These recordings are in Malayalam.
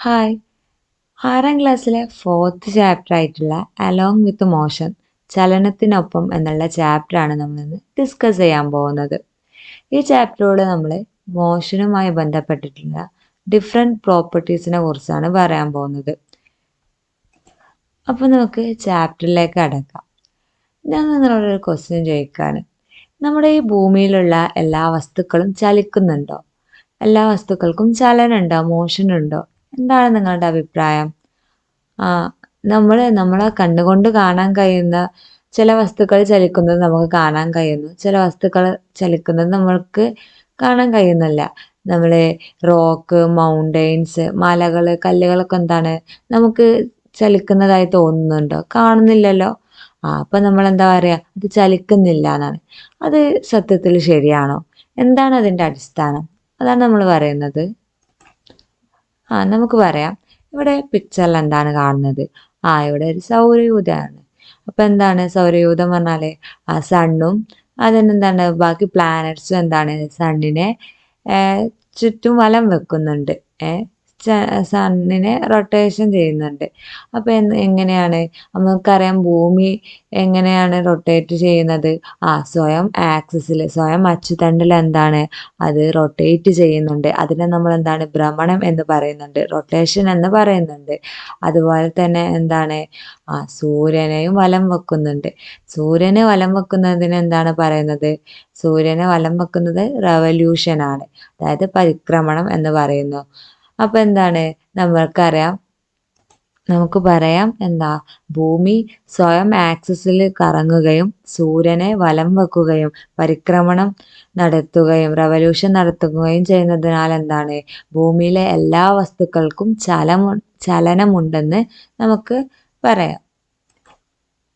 ഹായ് ആറാം ക്ലാസ്സിലെ ഫോർത്ത് ചാപ്റ്റർ ആയിട്ടുള്ള അലോങ് വിത്ത് മോഷൻ ചലനത്തിനൊപ്പം എന്നുള്ള ചാപ്റ്ററാണ് നമ്മളിന്ന് ഡിസ്കസ് ചെയ്യാൻ പോകുന്നത്. ഈ ചാപ്റ്ററോട് നമ്മൾ മോഷനുമായി ബന്ധപ്പെട്ടിട്ടുള്ള ഡിഫറെന്റ് പ്രോപ്പർട്ടീസിനെ കുറിച്ചാണ് പറയാൻ പോകുന്നത്. അപ്പോൾ നമുക്ക് ചാപ്റ്ററിലേക്ക് അടക്കാം. ഞാൻ നിങ്ങളോടൊരു ക്വസ്റ്റ്യൻ ചോദിക്കാണ്. നമ്മുടെ ഈ ഭൂമിയിലുള്ള എല്ലാ വസ്തുക്കളും ചലിക്കുന്നുണ്ടോ? എല്ലാ വസ്തുക്കൾക്കും ചലനുണ്ടോ മോഷൻ ഉണ്ടോ? എന്താണ് നിങ്ങളുടെ അഭിപ്രായം? നമ്മൾ നമ്മളെ കണ്ണുകൊണ്ട് കാണാൻ കഴിയുന്ന ചില വസ്തുക്കൾ ചലിക്കുന്നത് നമുക്ക് കാണാൻ കഴിയുന്നു. ചില വസ്തുക്കൾ ചലിക്കുന്നത് നമ്മൾക്ക് കാണാൻ കഴിയുന്നില്ല. നമ്മൾ റോക്ക് മൗണ്ടെയ്ൻസ് മലകൾ കല്ലുകളൊക്കെ എന്താണ് നമുക്ക് ചലിക്കുന്നതായി തോന്നുന്നുണ്ടോ? കാണുന്നില്ലല്ലോ. ആ അപ്പം നമ്മൾ എന്താ പറയുക അത് ചലിക്കുന്നില്ല എന്നാണ്. അത് സത്യത്തിൽ ശരിയാണോ? എന്താണ് അതിന്റെ അടിസ്ഥാനം? അതാണ് നമ്മൾ പറയുന്നത്. ആ നമുക്ക് പറയാം. ഇവിടെ പിക്ചറിൽ എന്താണ് കാണുന്നത്? ആ ഇവിടെ ഒരു സൗരയൂഥമാണ്. അപ്പം എന്താണ് സൗരയൂഥം പറഞ്ഞാൽ ആ സണ്ണും അതിനെന്താണ് ബാക്കി പ്ലാനറ്റ്സും എന്താണ്? സണ്ണിനെ ചുറ്റും വലം വെക്കുന്നുണ്ട്. ഏഹ് സണ്ണിനെ റൊട്ടേഷൻ ചെയ്യുന്നുണ്ട്. അപ്പോൾ എങ്ങനെയാണ്? നമുക്കറിയാം ഭൂമി എങ്ങനെയാണ് റൊട്ടേറ്റ് ചെയ്യുന്നത്? ആ സ്വയം ആക്സിസിൽ സ്വയം അച്ചുതണ്ടിൽ എന്താണ്? അത് റൊട്ടേറ്റ് ചെയ്യുന്നുണ്ട്. അതിനെ നമ്മൾ എന്താണ്? ഭ്രമണം എന്ന് പറയുന്നുണ്ട്. റൊട്ടേഷൻ എന്ന് പറയുന്നുണ്ട്. അതുപോലെ തന്നെ എന്താണ്? ആ സൂര്യനെയും വലം വെക്കുന്നുണ്ട്. സൂര്യനെ വലം വെക്കുന്നതിന് എന്താണ് പറയുന്നത്? സൂര്യനെ വലം വെക്കുന്നത് റവല്യൂഷൻ ആണ്. അതായത് പരിക്രമണം എന്ന് പറയുന്നു. അപ്പൊ എന്താണ്? നമ്മൾക്കറിയാം. നമുക്ക് പറയാം എന്താ? ഭൂമി സ്വയം ആക്സിസിൽ കറങ്ങുകയും സൂര്യനെ വലം വെക്കുകയും പരിക്രമണം നടത്തുകയും റവല്യൂഷൻ നടത്തുകയും ചെയ്യുന്നതിനാൽ എന്താണ്? ഭൂമിയിലെ എല്ലാ വസ്തുക്കൾക്കും ചലമു ചലനമുണ്ടെന്ന് നമുക്ക് പറയാം.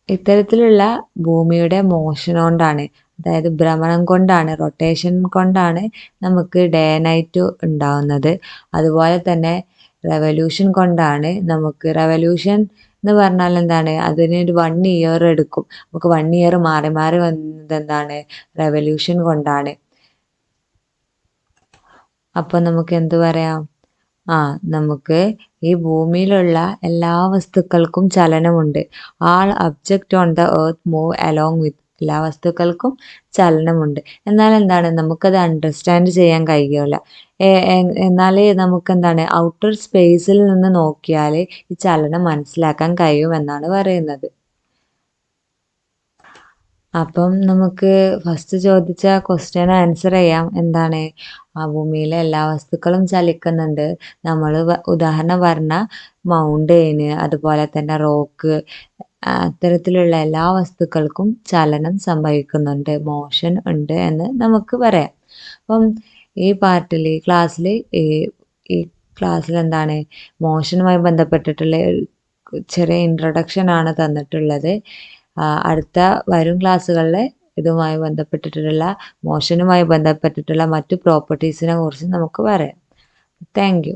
ഇത്തരത്തിലുള്ള ഭൂമിയുടെ മോഷൻ കൊണ്ടാണ് അതായത് ഭ്രമണം കൊണ്ടാണ് റൊട്ടേഷൻ കൊണ്ടാണ് നമുക്ക് ഡേ നൈറ്റ് ഉണ്ടാവുന്നത്. അതുപോലെ തന്നെ റെവല്യൂഷൻ കൊണ്ടാണ് നമുക്ക് റെവല്യൂഷൻ എന്ന് പറഞ്ഞാൽ എന്താണ്? അതിന് ഒരു വൺ ഇയർ എടുക്കും. നമുക്ക് വൺ ഇയർ മാറി മാറി വന്നത് എന്താണ്? റെവല്യൂഷൻ കൊണ്ടാണ്. അപ്പോൾ നമുക്ക് എന്തു പറയാം? ആ നമുക്ക് ഈ ഭൂമിയിലുള്ള എല്ലാ വസ്തുക്കൾക്കും ചലനമുണ്ട്. All object on the earth move along with എല്ലാ വസ്തുക്കൾക്കും ചലനമുണ്ട്. എന്നാൽ എന്താണ്? നമുക്കത് അണ്ടർസ്റ്റാൻഡ് ചെയ്യാൻ കഴിയില്ല എന്നാലേ നമുക്ക് എന്താണ് ഔട്ടർ സ്പേസിൽ നിന്ന് നോക്കിയാൽ ഈ ചലനം മനസ്സിലാക്കാൻ കഴിയുമെന്നാണ് പറയുന്നത്. അപ്പം നമുക്ക് ഫസ്റ്റ് ചോദിച്ച ക്വസ്റ്റ്യൻ ആൻസർ ചെയ്യാം. എന്താണ്? ആ ഭൂമിയിലെ എല്ലാ വസ്തുക്കളും ചലിക്കുന്നുണ്ട്. നമ്മൾ ഉദാഹരണം പറഞ്ഞ മൗണ്ടെയിന് അതുപോലെ തന്നെ റോക്ക് അത്തരത്തിലുള്ള എല്ലാ വസ്തുക്കൾക്കും ചലനം സംഭവിക്കുന്നുണ്ട് മോഷൻ ഉണ്ട് എന്ന് നമുക്ക് പറയാം. അപ്പം ഈ പാർട്ടിൽ ഈ ക്ലാസ്സിൽ ഈ ക്ലാസ്സിൽ എന്താണ് മോഷനുമായി ബന്ധപ്പെട്ടിട്ടുള്ള ചെറിയ ഇൻട്രൊഡക്ഷൻ ആണ് തന്നിട്ടുള്ളത്. അടുത്ത വരും ക്ലാസ്സുകളിൽ ഇതുമായി ബന്ധപ്പെട്ടിട്ടുള്ള മോഷനുമായി ബന്ധപ്പെട്ടിട്ടുള്ള മറ്റു പ്രോപ്പർട്ടീസിനെ കുറിച്ച് നമുക്ക് പറയാം. താങ്ക്